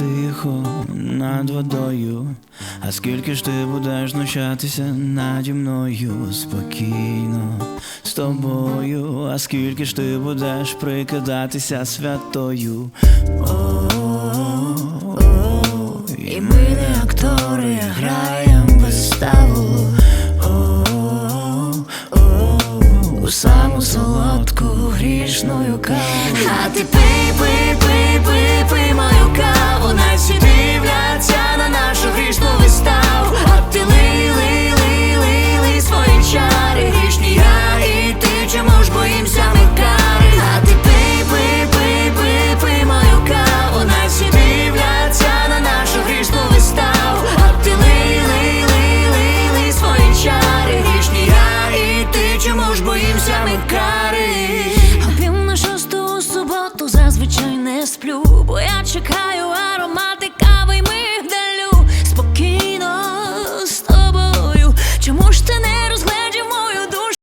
тихо над водою, а скільки ж ти будеш знущатися наді мною спокійно з тобою, а скільки ж ти будеш прикидатися святою. І ми не актори граємо виставу. У саму солодку грішною каву. А ти пий, пий, пий зазвичай сплю, бо я чекаю.